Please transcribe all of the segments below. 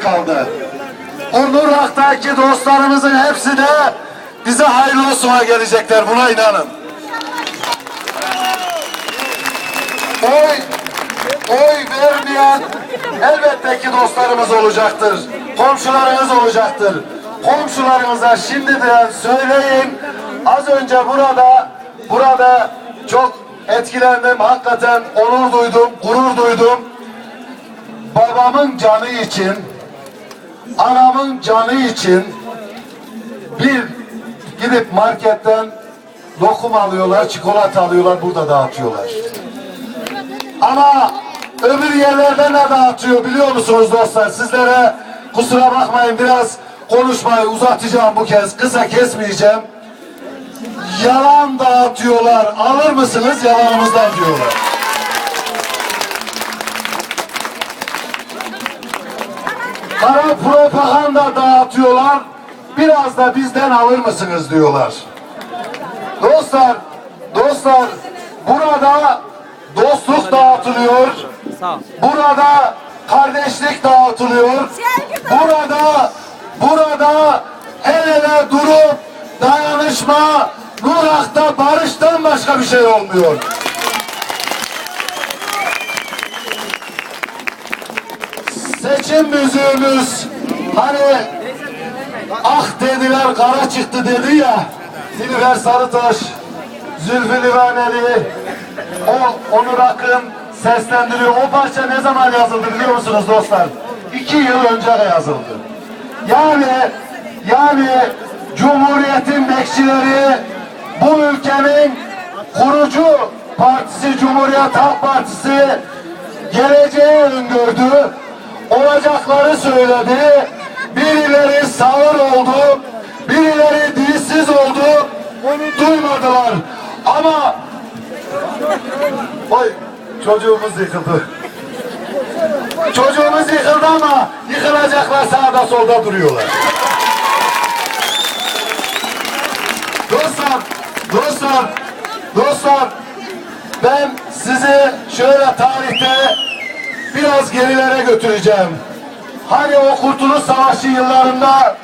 kaldı. O Nurak'taki dostlarımızın hepsi de bize hayırlı olsuna gelecekler. Buna inanın. Oy, oy vermeyen elbette ki dostlarımız olacaktır. Komşularınız olacaktır. Komşularınıza şimdiden söyleyin. Az önce burada, burada çok etkilendim. Hakikaten onur duydum, gurur duydum. Babamın canı için, anamın canı için bir gidip marketten lokum alıyorlar, çikolata alıyorlar, burada dağıtıyorlar. Ama öbür yerlerde ne dağıtıyor biliyor musunuz dostlar? Sizlere kusura bakmayın biraz konuşmayı uzatacağım bu kez. Kısa kesmeyeceğim. Yalan dağıtıyorlar. Alır mısınız yalanımızdan diyorlar. Kara propaganda dağıtıyorlar. Biraz da bizden alır mısınız diyorlar. Dostlar, dostlar burada dostluk dağıtılıyor. Burada kardeşlik dağıtılıyor. Burada burada el ele durup dayanışma Nurak'ta barıştan başka bir şey olmuyor. Seçim müziğimiz hani ah dediler kara çıktı dedi ya Nilüfer Sarıtaş Zülfü Livaneli o Onur Akın seslendiriyor. O parça ne zaman yazıldı biliyor musunuz dostlar? İki yıl önce yazıldı. Yani yani Cumhuriyet'in bekçileri bu ülkenin kurucu partisi Cumhuriyet Halk Partisi geleceği öngördü. Olacakları söyledi. Birileri sağır oldu. Birileri dilsiz oldu. Onu duymadılar. Ama Oy çocuğumuz yıkıldı. Çocuğumuz yıkıldı ama yıkılacaklar sağda solda duruyorlar. Dostlar, dostlar, dostlar ben sizi şöyle tarihte biraz gerilere götüreceğim. Hani o Kurtuluş Savaşı yıllarında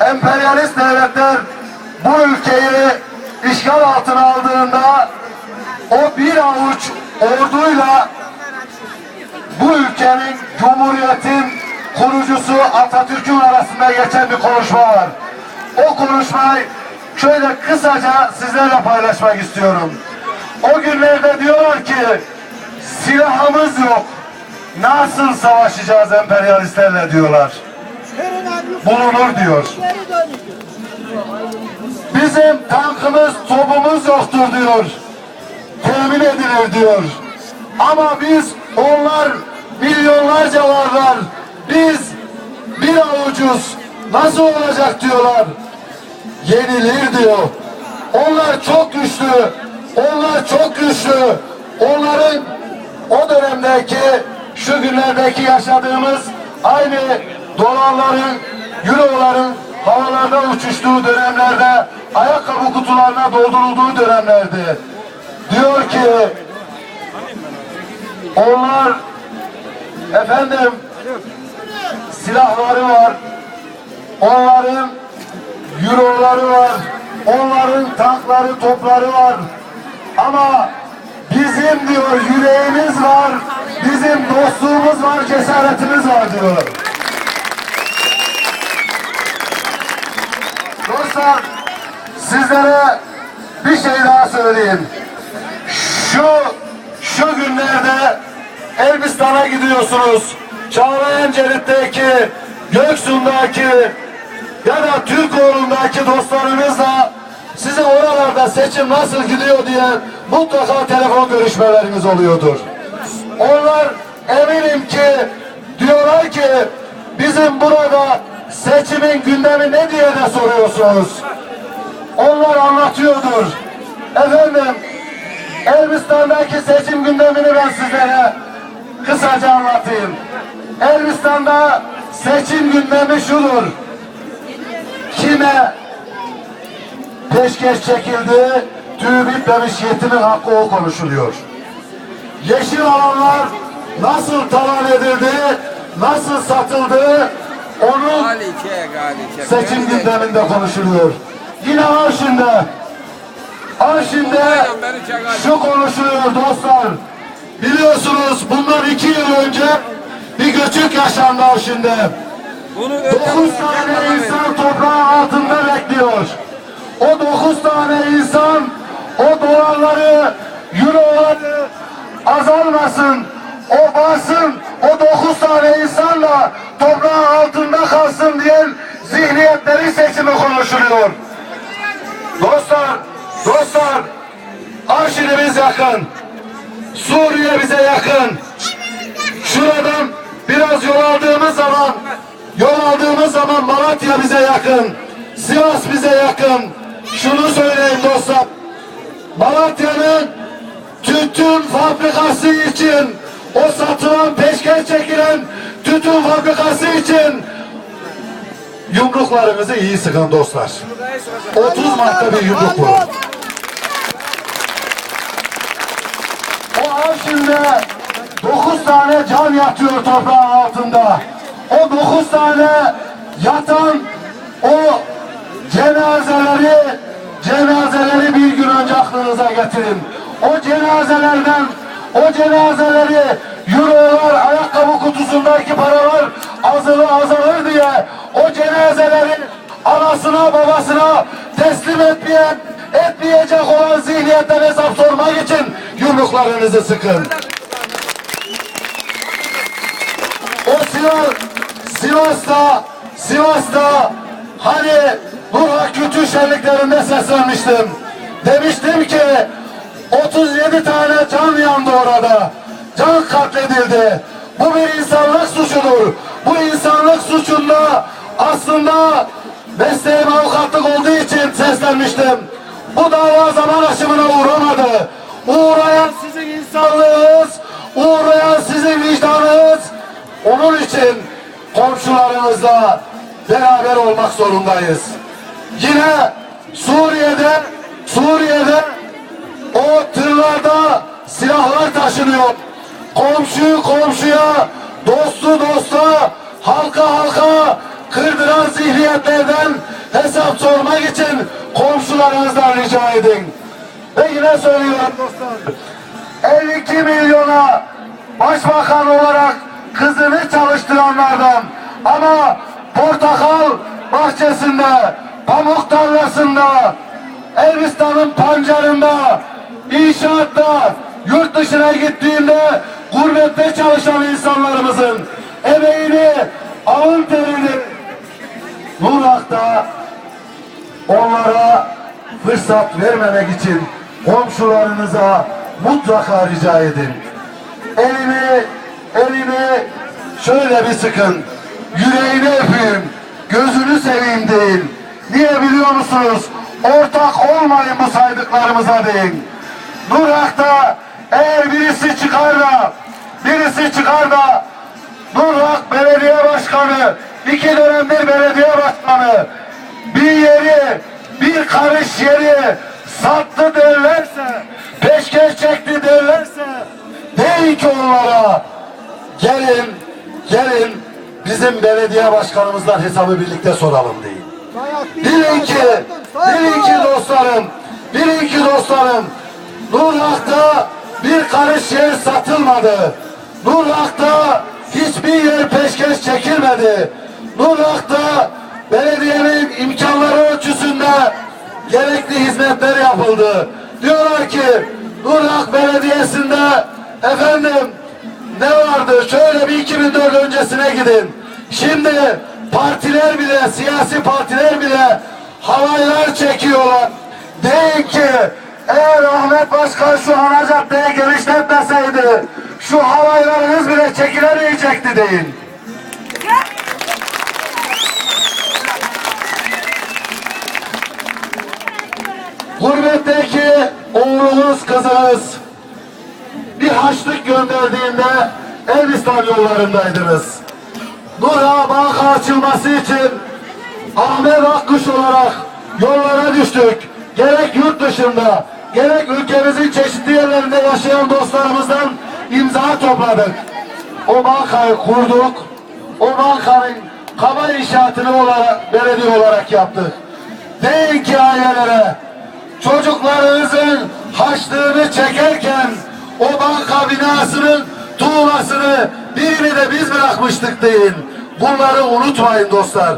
emperyalist devletler bu ülkeyi işgal altına aldığında o bir avuç orduyla bu ülkenin, Cumhuriyet'in kurucusu Atatürk'ün arasında geçen bir konuşma var. O konuşmayı şöyle kısaca sizlerle paylaşmak istiyorum. O günlerde diyorlar ki silahımız yok. Nasıl savaşacağız emperyalistlerle diyorlar. Bulunur diyor. Bizim tankımız, topumuz yoktur diyor. Temin edilir diyor. Ama biz onlar milyonlarca varlar. Biz bir avucuz. Nasıl olacak diyorlar. Yenilir diyor. Onlar çok güçlü. Onlar çok güçlü. Onların o dönemdeki şu günlerdeki yaşadığımız aynı dolarların, euroların havalarda uçuştuğu dönemlerde ayakkabı kutularına doldurulduğu dönemlerdi. Diyor ki onlar efendim silahları var. Onların euroları var. Onların tankları, topları var. Ama bizim diyor yüreğimiz var. Bizim dostluğumuz var, cesaretimiz var diyor. Dostlar sizlere bir şey daha söyleyeyim. Şu şu günlerde Elbistan'a gidiyorsunuz. Çağlayan Celit'teki, Göksu'ndaki ya da Türkoğlu'ndaki dostlarınızla size oralarda seçim nasıl gidiyor diye mutlaka telefon görüşmeleriniz oluyordur. Onlar eminim ki diyorlar ki bizim burada seçimin gündemi ne diye de soruyorsunuz. Onlar anlatıyordur. Efendim Elbistan'daki seçim gündemini ben sizlere kısaca anlatayım. Elbistan'da seçim gündemi şudur. Kime peşkeş çekildi, tüy bitmemiş yetimin hakkı o konuşuluyor. Yeşil alanlar nasıl talan edildi, nasıl satıldığı onun seçim gündeminde konuşuluyor. Yine Arşin'de Arşin'de şu konuşuluyor dostlar. Biliyorsunuz bundan iki yıl önce bir göçük yaşandı Arşin'de. Dokuz tane insan toprağın altında bekliyor. O dokuz tane insan o dolarları, euroları azalmasın. O basın, o dokuz tane insanla toprağın altında kalsın diyen zihniyetleri seçimi konuşuluyor. Dostlar, dostlar, Arşinimiz yakın. Suriye bize yakın. Şuradan biraz yol aldığımız zaman yol aldığımız zaman Malatya bize yakın. Sivas bize yakın. Şunu söyleyeyim dostlar. Malatya'nın tütün fabrikası için o satılan peşkeş çekilen tütün fabrikası için yumruklarınızı iyi sıkın dostlar. 30 Mart'ta bir yumruk vurun. O Arşin'de dokuz tane can yatıyor toprağın altında. O dokuz tane yatan o cenazeleri cenazeleri bir gün önce aklınıza getirin. O cenazelerden o cenazeleri eurolar ayakkabı kutusundaki paralar azılı azalır diye o cenazeleri anasına babasına teslim etmeyen etmeyecek olan zihniyetten hesap sormak için yumruklarınızı sıkın. O Sivas, Sivas'ta, Sivas'ta hani Nurhak Kültür Şenliklerinde seslenmiştim. Demiştim ki 37 tane can yandı orada. Can katledildi. Bu bir insanlık suçudur. Bu insanlık suçunda aslında mesleğim avukatlık olduğu için seslenmiştim. Bu dava zaman aşımına uğramadı. Uğrayan sizin insanlığınız, uğrayan sizin vicdanınız. Onun için komşularımızla beraber olmak zorundayız. Yine Suriye'de, Suriye'de o tırlarda silahlar taşınıyor. Komşuyu komşuya, dostu dosta, halka halka kırdıran zihniyetlerden hesap sormak için komşularınızdan rica edin. Ve yine söylüyorum dostlar. 52 milyona başbakan olarak kızını çalıştıranlardan ama portakal bahçesinde, pamuk tarlasında, Elbistan'ın pancarında, inşaatta, yurt dışına gittiğinde gurbette çalışan insanlarımızın emeğini, alın terini Nurak'ta onlara fırsat vermemek için komşularınıza mutlaka rica edin. Elini, elini şöyle bir sıkın. Yüreğini öpeyim. Gözünü seveyim deyin. Niye biliyor musunuz? Ortak olmayın bu saydıklarımıza deyin. Nurak'ta eğer birisi çıkar da birisi çıkar da Nurhak Belediye Başkanı iki dönemdir belediye başkanı bir yeri bir karış yeri sattı derlerse peşkeş çekti derlerse deyin ki onlara gelin gelin bizim belediye başkanımızdan hesabı birlikte soralım deyin. Bilin ki, bilin ki dostlarım, bilin ki dostlarım, Nurhak'ta bir karış yer satılmadı. Nurhak'ta hiçbir yer peşkeş çekilmedi. Nurhak'ta belediyenin imkanları ölçüsünde gerekli hizmetler yapıldı. Diyorlar ki Nurhak Belediyesi'nde efendim ne vardı? Şöyle bir 2004 öncesine gidin. Şimdi partiler bile, siyasi partiler bile havaylar çekiyorlar. Deyin ki eğer Ahmet Başkan şu ana caddeyi genişletmeseydi şu havaylarınız bile çekilemeyecekti deyin. Gurbetteki oğlunuz kızınız bir haçlık gönderdiğinde Elbistan yollarındaydınız. Nur'a banka açılması için Ahmet Akkuş olarak yollara düştük. Gerek yurt dışında, gerek ülkemizin çeşitli yerlerinde yaşayan dostlarımızdan imza topladık. O bankayı kurduk, o bankanın kaba inşaatını olarak, belediye olarak yaptık. Deyin ki ailelere, çocuklarınızın haçlığını çekerken o banka binasının tuğlasını birini de biz bırakmıştık deyin. Bunları unutmayın dostlar.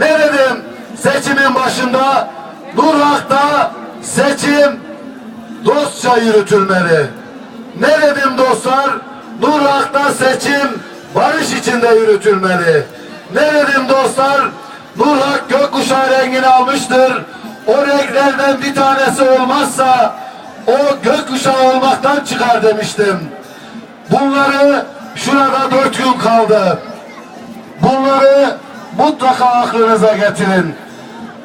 Ne dedim seçimin başında? Nurhak'ta seçim dostça yürütülmeli. Ne dedim dostlar? Nurhak'ta seçim barış içinde yürütülmeli. Ne dedim dostlar? Nurhak gökkuşağı rengini almıştır. O renklerden bir tanesi olmazsa o gökkuşağı olmaktan çıkar demiştim. Bunları şurada dört gün kaldı. Bunları mutlaka aklınıza getirin.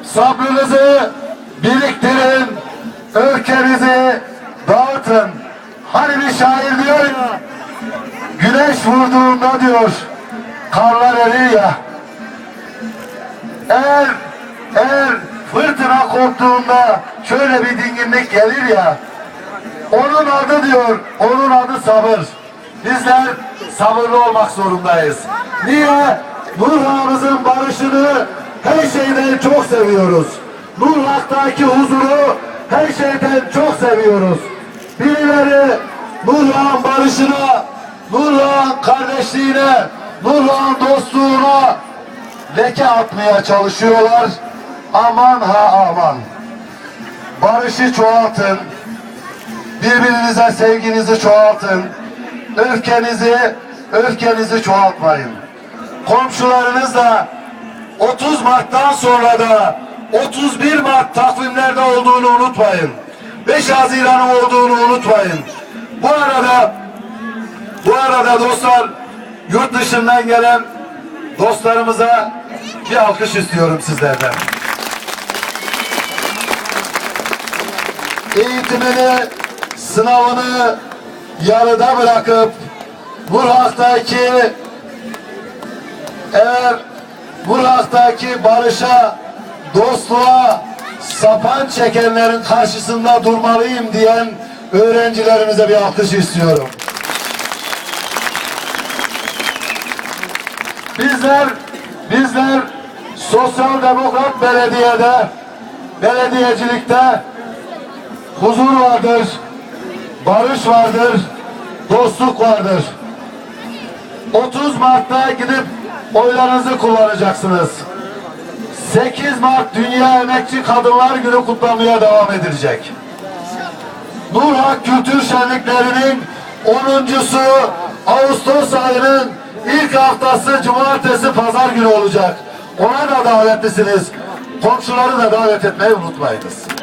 Sabrınızı biriktirin. Öfkenizi dağıtın. Hani bir şair diyor güneş vurduğunda diyor, karlar erir ya. Eğer, eğer fırtına koptuğunda şöyle bir dinginlik gelir ya, onun adı diyor, onun adı sabır. Bizler sabırlı olmak zorundayız. Niye? Nurhak'ımızın barışını her şeyden çok seviyoruz. Nurhak'taki huzuru her şeyden çok seviyoruz. Birileri Nurhak'ın barışına, Nurhak'ın kardeşliğine, Nurhak'ın dostluğuna leke atmaya çalışıyorlar. Aman ha aman. Barışı çoğaltın. Birbirinize sevginizi çoğaltın. Öfkenizi, öfkenizi çoğaltmayın. Komşularınızla 30 Mart'tan sonra da 31 Mart takvimlerde olduğunu unutmayın. 5 Haziran'ın olduğunu unutmayın. Bu arada bu arada dostlar yurt dışından gelen dostlarımıza bir alkış istiyorum sizlerden. eğitimini, sınavını yarıda bırakıp Burhak'taki eğer Burhak'taki barışa, dostluğa sapan çekenlerin karşısında durmalıyım diyen öğrencilerimize bir alkış istiyorum. Bizler, bizler Sosyal Demokrat Belediye'de, belediyecilikte huzur vardır, barış vardır, dostluk vardır. 30 Mart'ta gidip oylarınızı kullanacaksınız. 8 Mart Dünya Emekçi Kadınlar Günü kutlamaya devam edilecek. Nurhak Kültür Şenliklerinin 10.sü Ağustos ayının ilk haftası Cumartesi Pazar günü olacak. Ona da davetlisiniz. Komşuları da davet etmeyi unutmayınız.